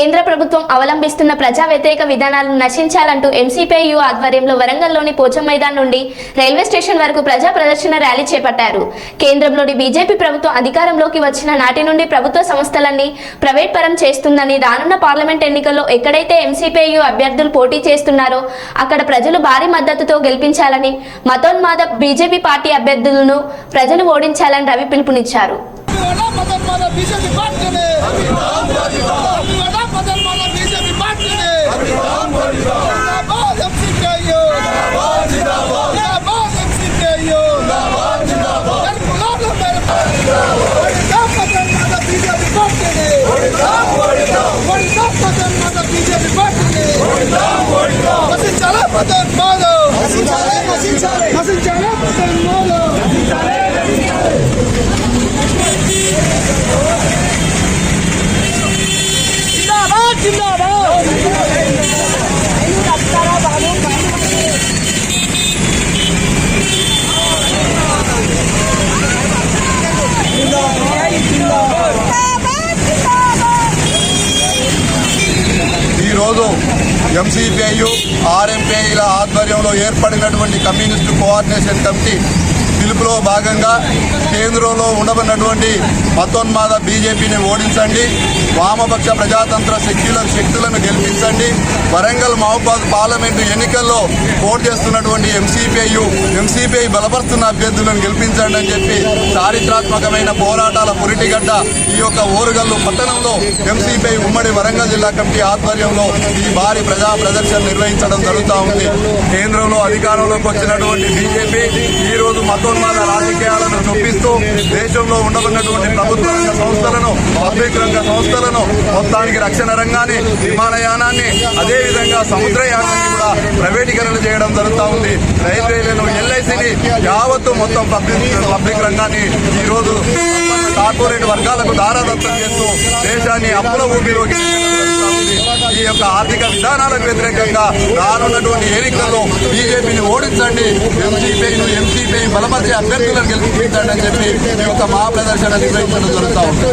కేంద్ర ప్రభుత్వం అవలంబిస్తున్న ప్రజా వ్యతిరేక విధానాలను నశించాలంటూ ఎంసీపీయు ఆధ్వర్యంలో వరంగల్లోని పోచం మైదాన్ నుండి రైల్వే స్టేషన్ వరకు ప్రజా ప్రదర్శన ర్యాలీ చేపట్టారు. కేంద్రంలోని బీజేపీ ప్రభుత్వం అధికారంలోకి వచ్చిన నాటి నుండి ప్రభుత్వ సంస్థలన్నీ ప్రైవేట్ పరం చేస్తుందని రానున్న పార్లమెంట్ ఎన్నికల్లో ఎక్కడైతే ఎంసీపీయు అభ్యర్థులు పోటీ చేస్తున్నారో అక్కడ ప్రజలు భారీ మద్దతుతో గెలిపించాలని మతోన్మాద బీజేపీ పార్టీ అభ్యర్థులను ప్రజలు ఓడించాలని రవి పిలుపునిచ్చారు. जिंदाबाद जिंदाबाद ఎంసీపీఐ ఆర్ఎంపీఐల ఆధ్వర్యంలో ఏర్పడినటువంటి కమ్యూనిస్టు కోఆర్డినేషన్ కమిటీ పిలుపులో భాగంగా కేంద్రంలో ఉండబడినటువంటి మతోన్మాద బీజేపీని ఓడించండి వామపక్ష ప్రజాతంత్ర శక్తుల శక్తులను గెలిపించండి. వరంగల్ మహబాద్ పార్లమెంటు ఎన్నికల్లో పోటీ చేస్తున్నటువంటి ఎంసీపీయు ఎంసీపీఐ బలపరుస్తున్న అభ్యర్థులను గెలిపించండి అని చెప్పి చారిత్రాత్మకమైన పోరాటాల పురిటిగడ్డ ఈ యొక్క ఓరుగల్లు పట్టణంలో ఎంసీపీఐ ఉమ్మడి వరంగల్ జిల్లా కమిటీ ఆధ్వర్యంలో ఈ భారీ ప్రజా ప్రదర్శన నిర్వహించడం జరుగుతూ ఉంది. కేంద్రంలో అధికారంలోకి వచ్చినటువంటి బీజేపీ ఈ రోజు మతోన్మాద రాజకీయాలను చొప్పిస్తూ దేశంలో ఉండబడినటువంటి ప్రభుత్వ రంగ సంస్థలను పబ్లిక్ రంగ సంస్థలను మొత్తానికి రక్షణ రంగాన్ని విమానయానాన్ని అదేవిధంగా సముద్రయానాన్ని కూడా ప్రైవేటీకరణ చేయడం జరుగుతూ ఉంది. రైల్వేలను ఎల్ఐసిని యావత్తు మొత్తం పబ్లిక్ పబ్లిక్ రంగాన్ని ఈ రోజు కార్పొరేట్ వర్గాలకు దారాదత్తం చేస్తూ దేశాన్ని అప్పుల ఊపిలోకి ఈ యొక్క ఆర్థిక విధానాలకు వ్యతిరేకంగా రానున్నటువంటి ఎన్నికల్లో బీజేపీని ఓడించండి ఎంసీపీను ఎంసీపీ బలపరిచే అభ్యర్థులను గెలిపించండి అని చెప్పి ఈ యొక్క మహాప్రదర్శన నిర్వహించడం జరుగుతూ ఉంది.